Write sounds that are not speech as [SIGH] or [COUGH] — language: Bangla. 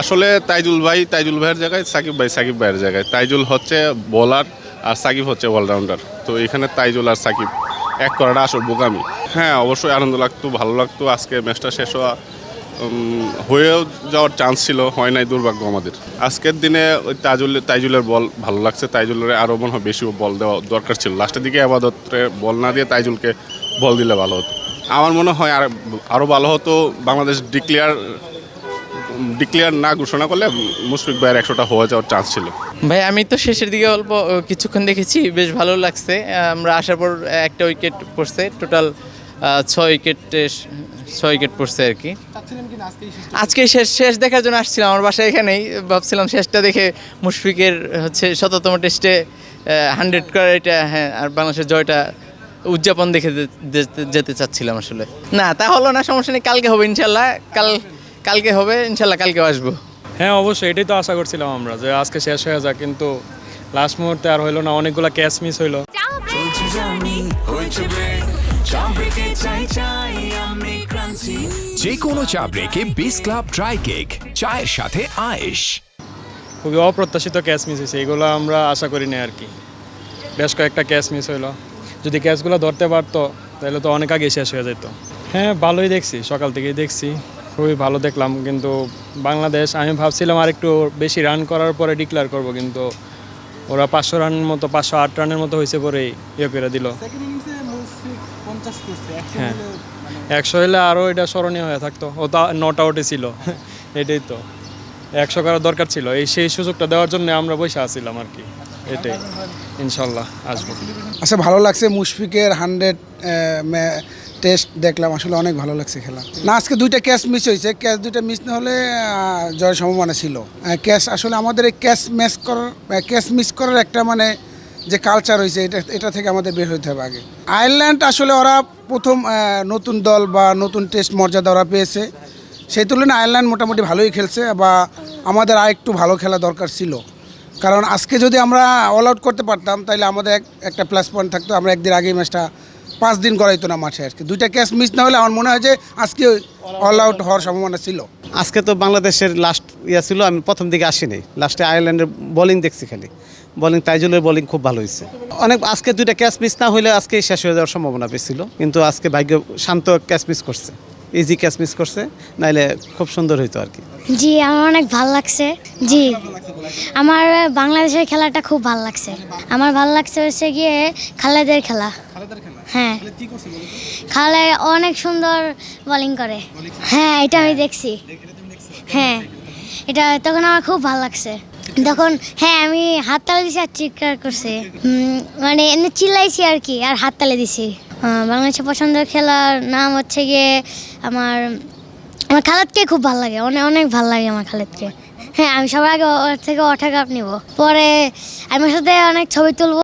আসলে তাইজুল ভাই, তাইজুল ভাইয়ের জায়গায়, সাকিব ভাই, সাকিব ভাইয়ের জায়গায়। তাইজুল হচ্ছে বোলার আর সাকিব হচ্ছে অলরাউন্ডার তো এখানে তাইজুল আর সাকিব এক করাটা আসল বোকামি। হ্যাঁ অবশ্যই আনন্দ লাগতো, ভালো লাগতো। আজকে ম্যাচটা শেষ হওয়া হয়েও যাওয়ার চান্স ছিল, হয় নাই দুর্ভাগ্য আমাদের। আজকের দিনে ওই তাইজুল, তাইজুলের বল ভালো লাগছে, তাইজুলের আরও মনে হয় বেশি বল দেওয়া দরকার ছিল। লাস্টের দিকে আবাদতে বল না দিয়ে তাইজুলকে বল দিলে ভালো হতো। আমার মনে হয় আর আরও ভালো হতো বাংলাদেশ ডিক্লেয়ার ডিক্লেয়ার না ঘোষণা করলে মুশফিক ভাইয়ের একশোটা হওয়া যাওয়ার চান্স ছিল। ভাই আমি তো শেষের দিকে অল্প কিছুক্ষণ দেখেছি বেশ ভালো লাগছে। আমরা আসার পর একটা উইকেট পড়ছে টোটাল ছয় উইকেট ছয় উইকেট পড়ছে আর কি। আজকে শেষ শেষ দেখার জন্য আসছিলাম আমার বাসায় এখানেই। ভাবছিলাম শেষটা দেখে মুশফিকের হচ্ছে শততম টেস্টে হান্ড্রেড করার এটা হ্যাঁ আর বাংলাদেশের জয়টা উদযাপন দেখে যেতে- যেতে চাচ্ছিলাম আসলে। না তা হলো না সমস্যা নেই কালকে হবে ইনশাল্লাহ। কাল কালকে হবে ইনশাল্লাহ কালকেও আসব। হ্যাঁ অবশ্যই এটাই তো আশা করছিলাম আমরা যে আজকে শেষ হয়ে যাক কিন্তু লাস্ট মুহূর্তে আর হইল না অনেকগুলো ক্যাচ মিস হইল। চাপ যে কোনো চা ব্রেকে বিস ক্লাব ড্রাই কেক চায়ের সাথে আয়েশ। খুবই অপ্রত্যাশিত ক্যাচ মিস হয়েছে এগুলো আমরা আশা করি না আর কি। বেশ কয়েকটা ক্যাচ মিস হইল। যদি ক্যাচগুলো ধরতে পারতো তাহলে তো অনেক আগে শেষ হয়ে যেত। হ্যাঁ ভালোই দেখছি সকাল থেকেই দেখছি। খুবই ভালো দেখলাম কিন্তু বাংলাদেশ আমি ভাবছিলাম আর একটু বেশি রান করার পরে ডিক্লেয়ার করব কিন্তু ওরা পাঁচশো রান মতো পাঁচশো আট রানের মতো হয়েছে পরে ইয়ে করে দিল। হ্যাঁ। একশো হলে আরও এটা স্মরণীয় হয়ে থাকতো ও তা নট আউটে ছিল [LAUGHS] এটাই তো। একশো করার দরকার ছিল এই সেই সুযোগটা দেওয়ার জন্য আমরা বসে আসছিলাম আর কি এটাই। ইনশাল্লাহ আসব। আচ্ছা ভালো লাগছে মুশফিকের হান্ড্রেড টেস্ট দেখলাম, আসলে অনেক ভালো লাগছে খেলা না, আজকে দুইটা ক্যাচ মিস হয়েছে। ক্যাচ দুইটা মিস না হলে জয়ের সম্ভাবনা ছিল। ক্যাচ আসলে আমাদের এই ক্যাচ ম্যাচ করার ক্যাচ মিস করার একটা মানে যে কালচার হয়েছে, এটা এটা থেকে আমাদের বের হতে হবে আগে। আয়ারল্যান্ড আসলে ওরা প্রথম নতুন দল বা নতুন টেস্ট মর্যাদা ওরা পেয়েছে। সেই তুলনায় আয়ারল্যান্ড মোটামুটি ভালোই খেলছে বা আমাদের আর একটু ভালো খেলা দরকার ছিল। কারণ আজকে যদি আমরা অল আউট করতে পারতাম তাহলে আমাদের এক- একটা প্লাস পয়েন্ট থাকতো। আমরা একদিন আগেই ম্যাচটা পাঁচ দিন করাইতো না মাঠে আর কি দুইটা ক্যাচ মিস না হলে আমার মনে হয় যে আজকে অল আউট হওয়ার সম্ভাবনা ছিল। আজকে তো বাংলাদেশের লাস্ট ইয়া ছিল আমি প্রথম দিকে আসিনি। লাস্টে আয়ারল্যান্ডের বোলিং দেখছি খালি। বোলিং তাইজুলের বোলিং খুব ভালো হয়েছে। অনেক আজকে দুইটা ক্যাচ মিস না হলে আজকে শেষ হয়ে যাওয়ার সম্ভাবনা বেশি কিন্তু আজকে ভাগ্য শান্ত ক্যাচ মিস করছে। ইজি ক্যাচ মিস করছে নাইলে খুব সুন্দর হইতো আর কি। জি আমার অনেক ভালো লাগছে। জি আমার বাংলাদেশের খেলাটা খুব ভালো লাগছে। আমার ভালো লাগছে হচ্ছে গিয়ে খালেদের খেলা? হ্যাঁ। খালে অনেক সুন্দর বোলিং করে। হ্যাঁ এটা আমি দেখছি। হ্যাঁ। এটা তখন আমার খুব ভালো লাগছে। তখন হ্যাঁ আমি হাততালি দিছি আর চিৎকার করছে। মানে এমনি চিল্লাইছি আর কি আর হাততালি দিছি। বাংলাদেশের পছন্দের খেলার নাম হচ্ছে গিয়ে আমার আমার খালেদকে খুব ভালো লাগে। অনেক অনেক ভালো লাগে আমার খালেদকে। হ্যাঁ আমি সবার আগে ওর থেকে অটোগ্রাফ নিব। পরে আমি ওর সাথে অনেক ছবি তুলবো।